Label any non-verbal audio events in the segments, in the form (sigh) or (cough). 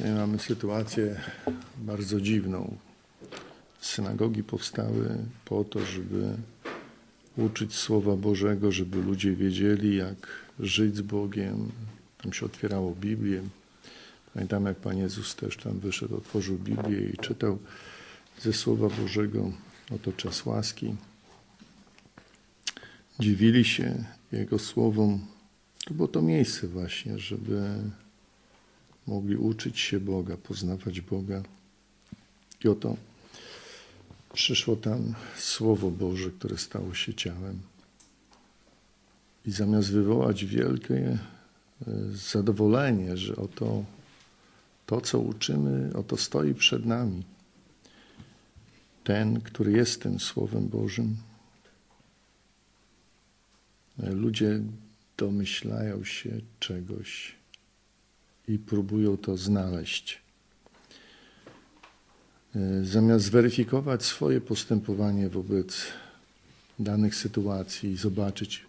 Dzisiaj mamy sytuację bardzo dziwną. Synagogi powstały po to, żeby uczyć Słowa Bożego, żeby ludzie wiedzieli, jak żyć z Bogiem. Tam się otwierało Biblię. Pamiętam, jak Pan Jezus też tam wyszedł, otworzył Biblię i czytał ze Słowa Bożego. Oto czas łaski. Dziwili się Jego słowom. To było to miejsce właśnie, żeby mogli uczyć się Boga, poznawać Boga. I oto przyszło tam Słowo Boże, które stało się ciałem. I zamiast wywołać wielkie e, zadowolenie, że oto to, co uczymy, oto stoi przed nami. Ten, który jest tym Słowem Bożym. E, Ludzie domyślają się czegoś i próbują to znaleźć. E, Zamiast zweryfikować swoje postępowanie wobec danych sytuacji i zobaczyć,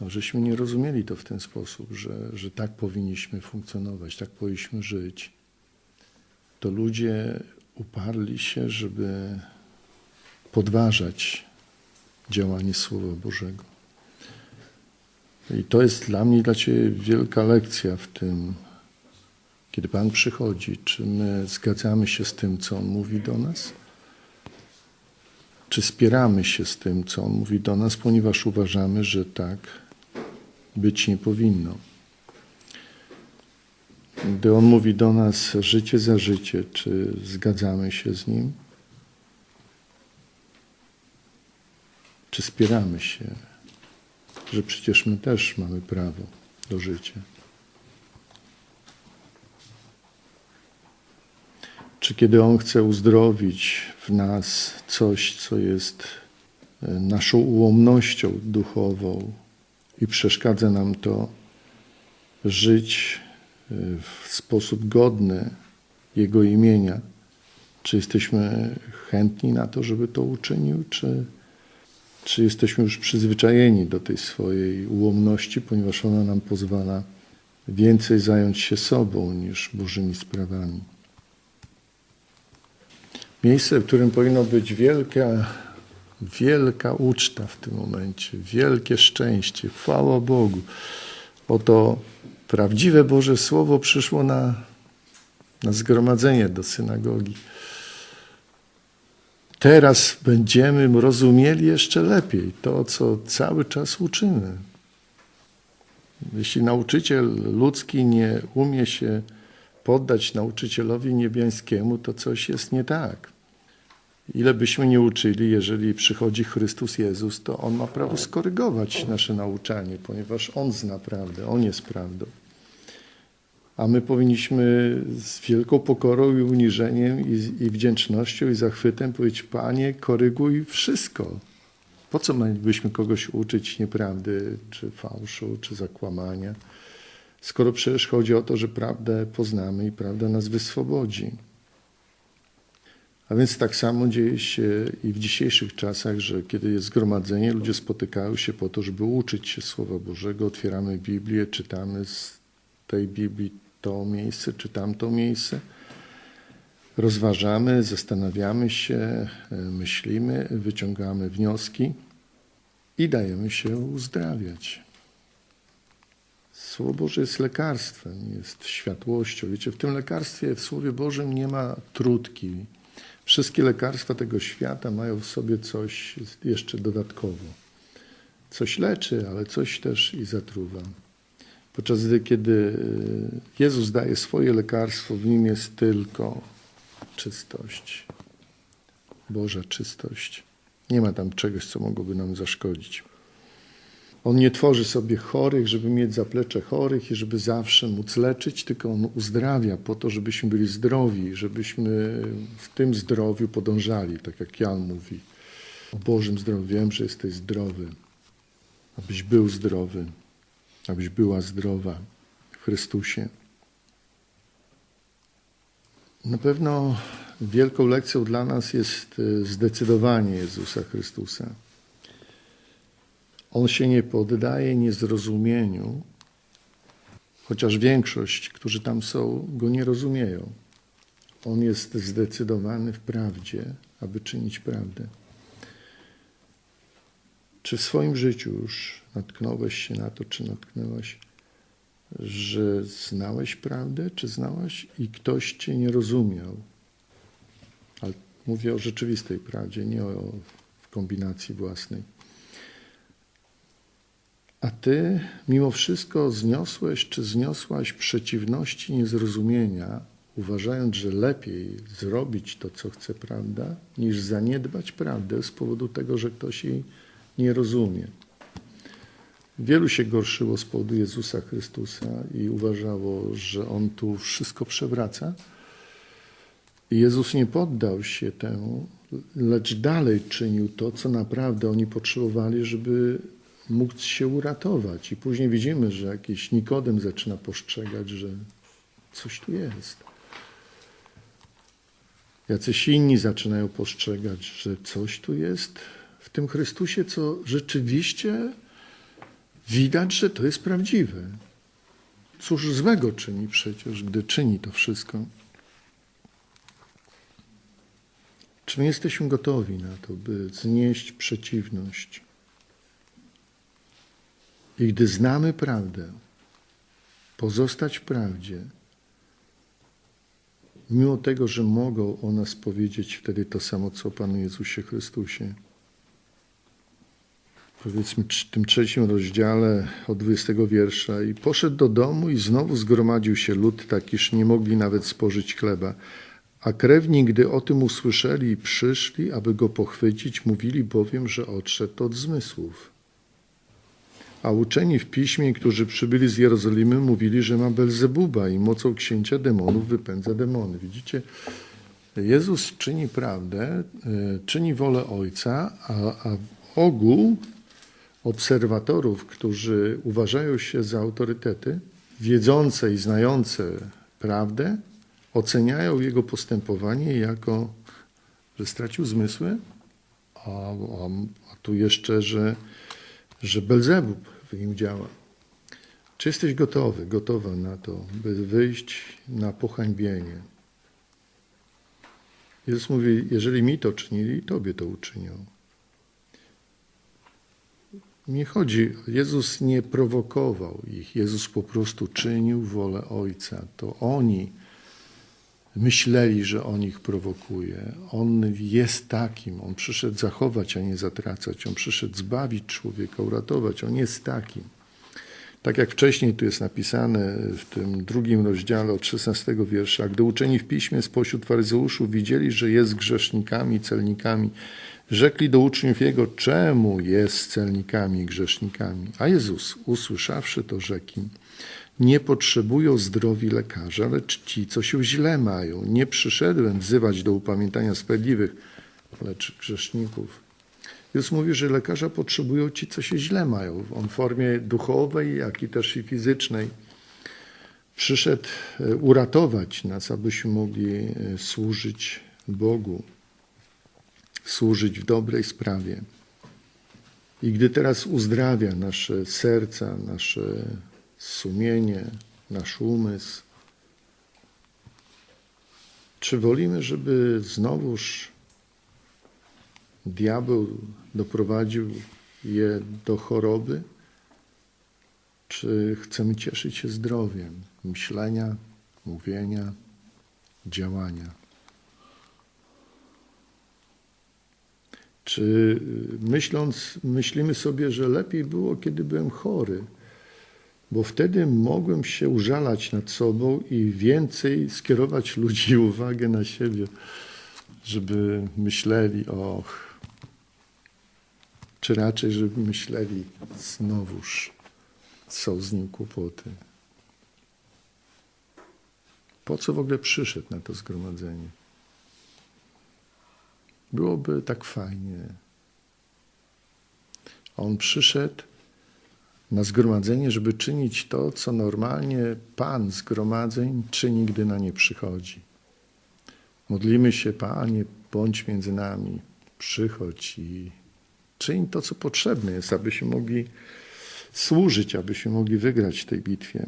no, żeśmy nie rozumieli to w ten sposób, że, że tak powinniśmy funkcjonować, tak powinniśmy żyć, to ludzie uparli się, żeby podważać działanie Słowa Bożego. I to jest dla mnie i dla Ciebie wielka lekcja w tym, kiedy Pan przychodzi, czy my zgadzamy się z tym, co On mówi do nas? Czy spieramy się z tym, co On mówi do nas, ponieważ uważamy, że tak być nie powinno? Gdy On mówi do nas życie za życie, czy zgadzamy się z Nim? Czy spieramy się, że przecież my też mamy prawo do życia? Czy kiedy On chce uzdrowić w nas coś, co jest e, naszą ułomnością duchową i przeszkadza nam to żyć e, w sposób godny Jego imienia, czy jesteśmy chętni na to, żeby to uczynił, czy, czy jesteśmy już przyzwyczajeni do tej swojej ułomności, ponieważ ona nam pozwala więcej zająć się sobą niż Bożymi sprawami. Miejsce, w którym powinno być wielka, wielka uczta w tym momencie, wielkie szczęście, chwała Bogu. Oto prawdziwe Boże Słowo przyszło na, na zgromadzenie do synagogi. Teraz będziemy rozumieli jeszcze lepiej to, co cały czas uczymy. Jeśli nauczyciel ludzki nie umie się poddać nauczycielowi niebiańskiemu, to coś jest nie tak. Ile byśmy nie uczyli, jeżeli przychodzi Chrystus Jezus, to On ma prawo skorygować nasze nauczanie, ponieważ On zna prawdę, On jest prawdą. A my powinniśmy z wielką pokorą i uniżeniem i, i wdzięcznością i zachwytem powiedzieć, Panie, koryguj wszystko. Po co mielibyśmy kogoś uczyć nieprawdy, czy fałszu, czy zakłamania? Skoro przecież chodzi o to, że prawdę poznamy i prawda nas wyswobodzi. A więc tak samo dzieje się i w dzisiejszych czasach, że kiedy jest zgromadzenie, ludzie spotykają się po to, żeby uczyć się Słowa Bożego, otwieramy Biblię, czytamy z tej Biblii to miejsce, czy tamto miejsce, rozważamy, zastanawiamy się, myślimy, wyciągamy wnioski i dajemy się uzdrawiać. Słowo Boże jest lekarstwem, jest światłością. Wiecie, w tym lekarstwie, w Słowie Bożym nie ma trutki. Wszystkie lekarstwa tego świata mają w sobie coś jeszcze dodatkowo. Coś leczy, ale coś też i zatruwa. Podczas gdy, kiedy Jezus daje swoje lekarstwo, w nim jest tylko czystość. Boża czystość. Nie ma tam czegoś, co mogłoby nam zaszkodzić. On nie tworzy sobie chorych, żeby mieć zaplecze chorych i żeby zawsze móc leczyć, tylko on uzdrawia po to, żebyśmy byli zdrowi, żebyśmy w tym zdrowiu podążali, tak jak Jan mówi. O Bożym zdrowiu wiem, że jesteś zdrowy, abyś był zdrowy, abyś była zdrowa w Chrystusie. Na pewno wielką lekcją dla nas jest zdecydowanie Jezusa Chrystusa. On się nie poddaje niezrozumieniu, chociaż większość, którzy tam są, go nie rozumieją. On jest zdecydowany w prawdzie, aby czynić prawdę. Czy w swoim życiu już natknąłeś się na to, czy natknęłaś, że znałeś prawdę, czy znałaś i ktoś cię nie rozumiał? Ale mówię o rzeczywistej prawdzie, nie o w kombinacji własnej. A ty mimo wszystko zniosłeś czy zniosłaś przeciwności niezrozumienia, uważając, że lepiej zrobić to, co chce prawda, niż zaniedbać prawdę z powodu tego, że ktoś jej nie rozumie. Wielu się gorszyło z powodu Jezusa Chrystusa i uważało, że On tu wszystko przewraca. Jezus nie poddał się temu, lecz dalej czynił to, co naprawdę oni potrzebowali, żeby móc się uratować. I później widzimy, że jakiś Nikodem zaczyna postrzegać, że coś tu jest. Jacyś inni zaczynają postrzegać, że coś tu jest w tym Chrystusie, co rzeczywiście widać, że to jest prawdziwe. Cóż złego czyni przecież, gdy czyni to wszystko? Czy my jesteśmy gotowi na to, by znieść przeciwność? I gdy znamy prawdę, pozostać w prawdzie, mimo tego, że mogą o nas powiedzieć wtedy to samo, co o Panu Jezusie Chrystusie. Powiedzmy w tym trzecim rozdziale od 20 wiersza i poszedł do domu i znowu zgromadził się lud tak, iż nie mogli nawet spożyć chleba. A krewni, gdy o tym usłyszeli, przyszli, aby go pochwycić, mówili bowiem, że odszedł od zmysłów. A uczeni w piśmie, którzy przybyli z Jerozolimy, mówili, że ma Belzebuba i mocą księcia demonów wypędza demony. Widzicie, Jezus czyni prawdę, e, czyni wolę Ojca, a, a ogół obserwatorów, którzy uważają się za autorytety, wiedzące i znające prawdę, oceniają jego postępowanie jako, że stracił zmysły, a, a, a tu jeszcze, że że Belzebub w nim działa. Czy jesteś gotowy, gotowa na to, by wyjść na pohańbienie? Jezus mówi, jeżeli mi to czynili, tobie to uczynią. Nie chodzi, Jezus nie prowokował ich, Jezus po prostu czynił wolę Ojca. To oni myśleli, że on ich prowokuje. On jest takim, on przyszedł zachować, a nie zatracać. On przyszedł zbawić człowieka, uratować. On jest takim. Tak jak wcześniej tu jest napisane w tym drugim rozdziale od 16 wiersza, gdy uczeni w piśmie spośród faryzeuszów widzieli, że jest grzesznikami, celnikami, rzekli do uczniów jego, czemu jest celnikami grzesznikami? A Jezus, usłyszawszy to, rzekł nie potrzebują zdrowi lekarza, lecz ci, co się źle mają. Nie przyszedłem wzywać do upamiętania sprawiedliwych, lecz grzeszników. Jezus mówi, że lekarza potrzebują ci, co się źle mają, w formie duchowej, jak i też i fizycznej. Przyszedł e, uratować nas, abyśmy mogli e, służyć Bogu, służyć w dobrej sprawie. I gdy teraz uzdrawia nasze serca, nasze sumienie, nasz umysł. Czy wolimy, żeby znowuż diabeł doprowadził je do choroby? Czy chcemy cieszyć się zdrowiem myślenia, mówienia, działania? Czy myśląc, myślimy sobie, że lepiej było, kiedy byłem chory? Bo wtedy mogłem się użalać nad sobą i więcej skierować ludzi (laughs) uwagę na siebie, żeby myśleli, och, czy raczej, żeby myśleli, znowuż są z nim kłopoty. Po co w ogóle przyszedł na to zgromadzenie? Byłoby tak fajnie. On przyszedł na zgromadzenie, żeby czynić to, co normalnie Pan zgromadzeń czyni, gdy na nie przychodzi. Modlimy się, Panie, bądź między nami, przychodź i czyń to, co potrzebne jest, abyśmy mogli służyć, abyśmy mogli wygrać w tej bitwie.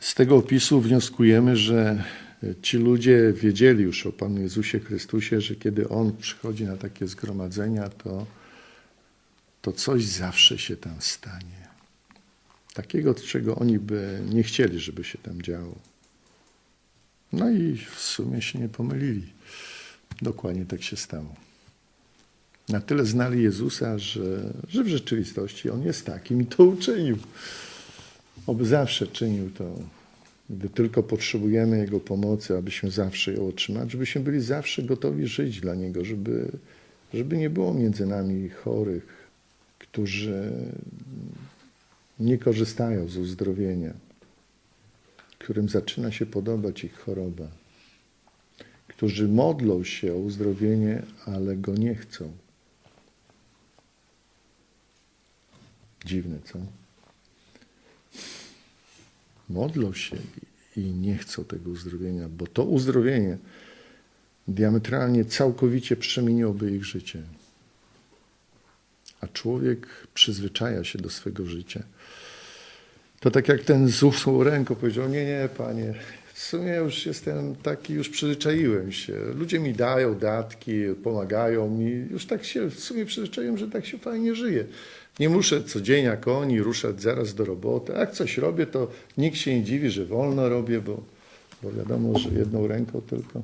Z tego opisu wnioskujemy, że ci ludzie wiedzieli już o Panu Jezusie Chrystusie, że kiedy On przychodzi na takie zgromadzenia, to, to coś zawsze się tam stanie. Takiego, czego oni by nie chcieli, żeby się tam działo. No i w sumie się nie pomylili. Dokładnie tak się stało. Na tyle znali Jezusa, że, że w rzeczywistości On jest takim i to uczynił. Oby zawsze czynił to, gdy tylko potrzebujemy Jego pomocy, abyśmy zawsze ją otrzymać, żebyśmy byli zawsze gotowi żyć dla Niego, żeby, żeby nie było między nami chorych, którzy nie korzystają z uzdrowienia, którym zaczyna się podobać ich choroba, którzy modlą się o uzdrowienie, ale go nie chcą. Dziwne, co? Modlą się i nie chcą tego uzdrowienia, bo to uzdrowienie diametralnie, całkowicie przemieniłoby ich życie. A człowiek przyzwyczaja się do swego życia. To tak jak ten z ręką powiedział, nie, nie, panie, w sumie już jestem taki, już przyzwyczaiłem się. Ludzie mi dają datki, pomagają mi. Już tak się w sumie przyzwyczaiłem, że tak się fajnie żyje. Nie muszę co dzień jak oni ruszać zaraz do roboty. Jak coś robię, to nikt się nie dziwi, że wolno robię, bo, bo wiadomo, że jedną ręką tylko.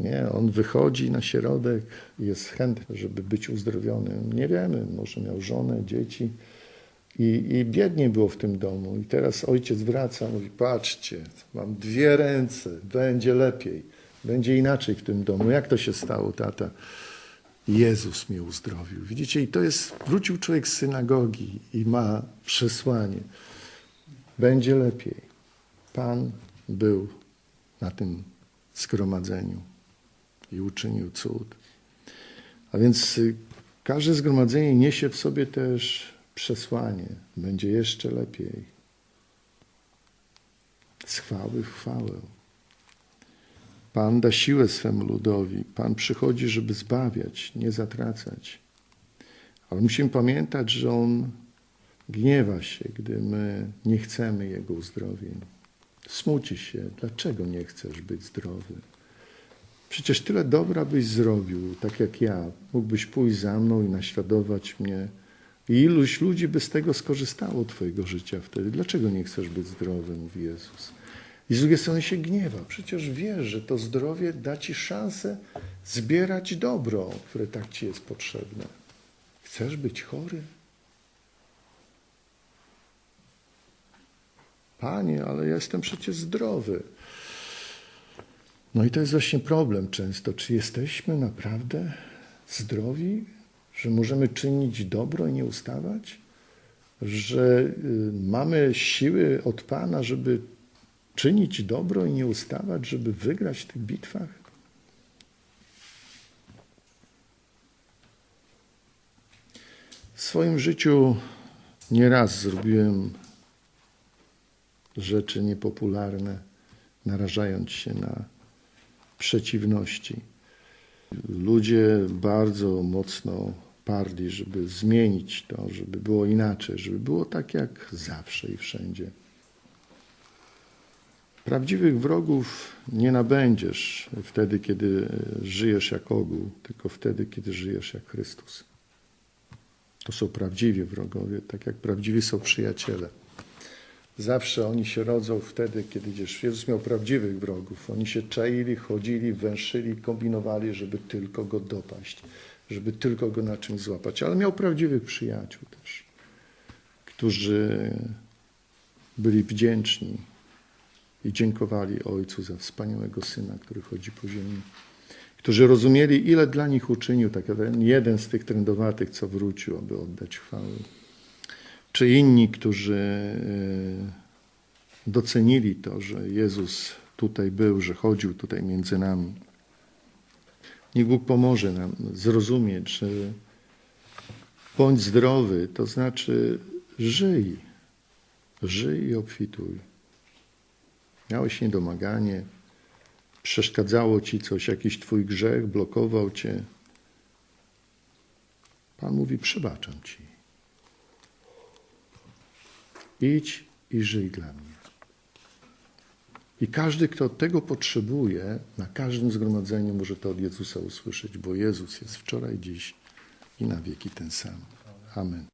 Nie, on wychodzi na środek jest chętny, żeby być uzdrowionym. Nie wiemy, może miał żonę, dzieci i, i biednie było w tym domu. I teraz ojciec wraca, mówi, patrzcie, mam dwie ręce, będzie lepiej, będzie inaczej w tym domu. Jak to się stało, tata? Jezus mnie uzdrowił. Widzicie, i to jest, wrócił człowiek z synagogi i ma przesłanie. Będzie lepiej. Pan był na tym zgromadzeniu i uczynił cud. A więc y, każde zgromadzenie niesie w sobie też przesłanie. Będzie jeszcze lepiej. Z chwały w chwałę. Pan da siłę swemu ludowi. Pan przychodzi, żeby zbawiać, nie zatracać. Ale musimy pamiętać, że On gniewa się, gdy my nie chcemy Jego uzdrowień. Smuci się. Dlaczego nie chcesz być zdrowy? Przecież tyle dobra byś zrobił, tak jak ja. Mógłbyś pójść za mną i naśladować mnie. I iluś ludzi by z tego skorzystało, Twojego życia wtedy. Dlaczego nie chcesz być zdrowy, mówi Jezus. I z drugiej strony się gniewa. Przecież wiesz, że to zdrowie da Ci szansę zbierać dobro, które tak Ci jest potrzebne. Chcesz być chory? Panie, ale ja jestem przecież zdrowy. No i to jest właśnie problem często. Czy jesteśmy naprawdę zdrowi, że możemy czynić dobro i nie ustawać? Że y, mamy siły od Pana, żeby czynić dobro i nie ustawać, żeby wygrać w tych bitwach? W swoim życiu nieraz zrobiłem rzeczy niepopularne, narażając się na przeciwności. Ludzie bardzo mocno parli, żeby zmienić to, żeby było inaczej, żeby było tak jak zawsze i wszędzie. Prawdziwych wrogów nie nabędziesz wtedy, kiedy żyjesz jak ogół, tylko wtedy, kiedy żyjesz jak Chrystus. To są prawdziwi wrogowie, tak jak prawdziwi są przyjaciele. Zawsze oni się rodzą wtedy, kiedy gdzieś Jezus miał prawdziwych wrogów. Oni się czaili, chodzili, węszyli, kombinowali, żeby tylko go dopaść, żeby tylko go na czymś złapać. Ale miał prawdziwych przyjaciół też, którzy byli wdzięczni i dziękowali Ojcu za wspaniałego Syna, który chodzi po ziemi. Którzy rozumieli, ile dla nich uczynił, tak jeden z tych trędowatych, co wrócił, aby oddać chwałę czy inni, którzy e, docenili to, że Jezus tutaj był, że chodził tutaj między nami. Niech Bóg pomoże nam zrozumieć, że bądź zdrowy, to znaczy żyj. Żyj i obfituj. Miałeś niedomaganie, przeszkadzało ci coś, jakiś twój grzech blokował cię. Pan mówi: Przebaczam ci. Idź i żyj dla mnie. I każdy, kto tego potrzebuje, na każdym zgromadzeniu może to od Jezusa usłyszeć, bo Jezus jest wczoraj, dziś i na wieki ten sam. Amen.